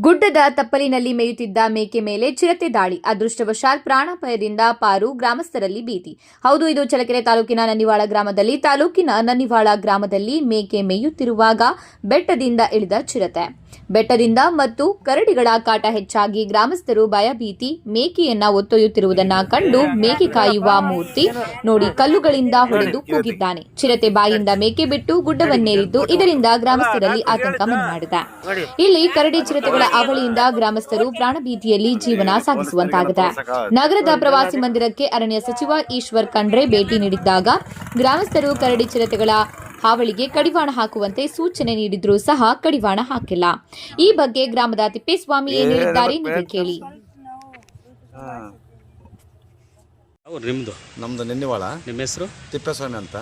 ಗುಡ್ಡದ ತಪ್ಪಲಿನಲ್ಲಿ ಮೇಯುತ್ತಿದ್ದ ಮೇಕೆ ಮೇಲೆ ಚಿರತೆ ದಾಳಿ. ಅದೃಷ್ಟವಶಾತ್ ಪ್ರಾಣಾಪಾಯದಿಂದ ಪಾರು ಗ್ರಾಮಸ್ಥರಲ್ಲಿ ಭೀತಿ. ಹೌದು, ಇದು ಚಳಕೆರೆ ತಾಲೂಕಿನ ನನ್ನಿವಾಳ ಗ್ರಾಮದಲ್ಲಿ. ತಾಲೂಕಿನ ನನ್ನಿವಾಳ ಗ್ರಾಮದಲ್ಲಿ ಮೇಕೆ ಮೇಯುತ್ತಿರುವಾಗ ಬೆಟ್ಟದಿಂದ ಇಳಿದ ಚಿರತೆ. ಬೆಟ್ಟದಿಂದ ಮತ್ತು ಕರಡಿಗಳ ಕಾಟ ಹೆಚ್ಚಾಗಿ ಗ್ರಾಮಸ್ಥರು ಭಯಭೀತಿ, ಮೇಕೆಯನ್ನ ಒತ್ತೊಯ್ಯುತ್ತಿರುವುದನ್ನ ಕಂಡು ಮೇಕೆ ಕಾಯುವ ಮೂರ್ತಿ ನೋಡಿ ಕಲ್ಲುಗಳಿಂದ ಹೊಡೆದು ಕೂಗಿದ್ದಾನೆ. ಚಿರತೆ ಬಾಯಿಂದ ಮೇಕೆ ಬಿಟ್ಟು ಗುಡ್ಡವನ್ನೇರಿದ್ದು ಇದರಿಂದ ಗ್ರಾಮಸ್ಥರಲ್ಲಿ ಆತಂಕ ಮನೆ ಇಲ್ಲಿ ಕರಡಿ ಚಿರತೆಗಳ ಅವಳಿಯಿಂದ ಗ್ರಾಮಸ್ಥರು ಪ್ರಾಣಭೀತಿಯಲ್ಲಿ ಜೀವನ ಸಾಗಿಸುವಂತಾಗಿದೆ. ನಗರದ ಪ್ರವಾಸಿ ಮಂದಿರಕ್ಕೆ ಅರಣ್ಯ ಸಚಿವ ಈಶ್ವರ್ ಖಂಡ್ರೆ ಭೇಟಿ ನೀಡಿದ್ದಾಗ ಗ್ರಾಮಸ್ಥರು ಕರಡಿ ಚಿರತೆಗಳ ಹಾವಳಿಗೆ ಕಡಿವಾಣ ಹಾಕುವಂತೆ ಸೂಚನೆ ನೀಡಿದ್ರೂ ಸಹ ಕಡಿವಾಣ ಹಾಕಿಲ್ಲ. ಈ ಬಗ್ಗೆ ಗ್ರಾಮದ ತಿಪ್ಪೇಸ್ವಾಮಿ ಏನು ಹೇಳಿದ್ದಾರೆ ನೀವು ಕೇಳಿ. ನಿಮ್ಮದು ನಮ್ದು? ನಿನ್ನಿವಾಳ. ನಿಮ್ಮ ಹೆಸರು? ತಿಪ್ಪೇಸ್ವಾಮಿ ಅಂತ.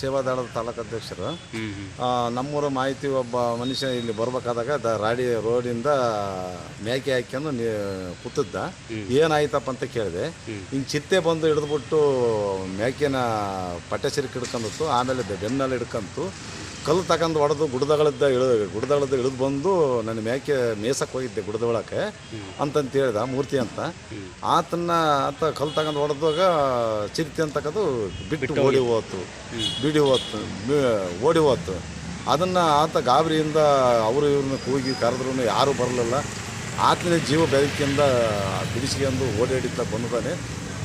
ಸೇವಾದಳದ ತಾಲೂಕು ಅಧ್ಯಕ್ಷರು ನಮ್ಮೂರು ಆ, ನಮ್ಮೂರ ಮಾಹಿತಿ ಒಬ್ಬ ಮನುಷ್ಯ ಇಲ್ಲಿ ಬರ್ಬೇಕಾದಾಗ ದ ರಾಡಿ ರೋಡಿಂದ ಮೇಕೆ ಹಾಕ್ಯಂದು ನೀ ಕೂತಿದ್ದ ಏನಾಯ್ತಪ್ಪ ಅಂತ ಕೇಳಿದೆ. ಹಿಂಗೆ ಚಿತ್ತೆ ಬಂದು ಹಿಡಿದ್ಬಿಟ್ಟು ಮೇಕೆನ ಪಟ್ಟೆ ಸಿರಿಕ್ ಹಿಡ್ಕೊಂಡಿತ್ತು ಆಮೇಲೆ ಬೆ- ಬೆನ್ನಲ್ಲಿ ಹಿಡ್ಕಂತು. ಕಲ್ಲು ತಗೊಂಡು ಹೊಡೆದು ಗುಡ್ದಗಳಿದ್ದ ಇಳಿದು ಗುಡ್ದಗಳದ್ದು ಇಳಿದು ಬಂದು ನನ್ನ ಮೇಕೆ ಮೇಸಕ್ಕೆ ಹೋಗಿದ್ದೆ ಗುಡ್ದ ಒಳಕ್ಕೆ ಅಂತಂತ ಹೇಳ್ದ ಮೂರ್ತಿ ಅಂತ. ಆತನ್ನ ಆತ ಕಲ್ಲು ತಗೊಂಡು ಹೊಡೆದಾಗ ಚಿರತೆ ಅಂತಕ್ಕದು ಬಿಟ್ಟು ಓಡಿ ಹೋತು. ಬಿಡಿ ಹೋತು ಓಡಿ ಹೋತು. ಅದನ್ನು ಆತ ಗಾಬರಿಯಿಂದ ಅವರು ಇವ್ರನ್ನ ಕೂಗಿ ಕರೆದ್ರೂ ಯಾರೂ ಬರಲಿಲ್ಲ. ಆತನೇ ಜೀವ ಬೆದಕಿಂದ ಬಿಡಿಸಿಕೊಂಡು ಓಡಾಡಿತ್ತ ಬಂದಿದ್ದಾನೆ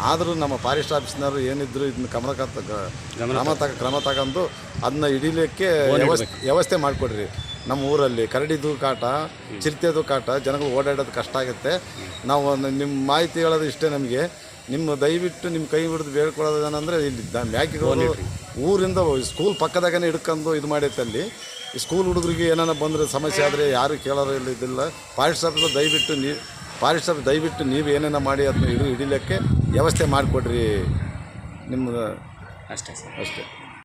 ಆದರೂ ನಮ್ಮ ಫಾರೆಸ್ಟ್ ಆಫೀಸ್ನವರು ಏನಿದ್ರು ಇದನ್ನ ಕ್ರಮ ಕ್ರಮ ತಗ ಕ್ರಮ ತಗೊಂಡು ಅದನ್ನ ಹಿಡಿಲಿಕ್ಕೆ ವ್ಯವಸ್ಥೆ ವ್ಯವಸ್ಥೆ ಮಾಡಿಕೊಡ್ರಿ. ನಮ್ಮ ಊರಲ್ಲಿ ಕರಡಿದ್ದು ಕಾಟ ಚಿರತೆದು ಕಾಟ ಜನಗಳು ಓಡಾಡೋದು ಕಷ್ಟ ಆಗುತ್ತೆ. ನಾವು ಒಂದು ನಿಮ್ಮ ಮಾಹಿತಿ ಹೇಳೋದು ಇಷ್ಟೇ ನಮಗೆ. ನಿಮ್ಮ ದಯವಿಟ್ಟು ನಿಮ್ಮ ಕೈ ಹಿಡಿದು ಬೇಡ್ಕೊಳ್ಳೋದು ಏನಂದರೆ ಇಲ್ಲಿ ಮ್ಯಾಕಿಗಳು ಊರಿಂದ ಸ್ಕೂಲ್ ಪಕ್ಕದಾಗನೇ ಹಿಡ್ಕೊಂಡು ಇದು ಮಾಡೈತೆ ಅಲ್ಲಿ ಸ್ಕೂಲ್ ಹುಡುಗರಿಗೆ ಏನಾರ ಬಂದರೆ ಸಮಸ್ಯೆ ಆದರೆ ಯಾರು ಕೇಳೋರು ಇಲ್ಲಿದ್ದಿಲ್ಲ ಇದಿಲ್ಲ. ಫಾರೆಸ್ಟ್ ಆಫೀಸ್ ದಯವಿಟ್ಟು ನೀವು ಫಾರೆಸ್ಟ್ ಆಫೀಸ್ ದಯವಿಟ್ಟು ನೀವು ಏನೇನೋ ಮಾಡಿ ಅದನ್ನ ಹಿಡಿ ಹಿಡಿಲಿಕ್ಕೆ ವ್ಯವಸ್ಥೆ ಮಾಡಿಕೊಡ್ರಿ. ನಿಮ್ಗೆ ಅಷ್ಟೇ ಸರ್. ಅಷ್ಟೇ.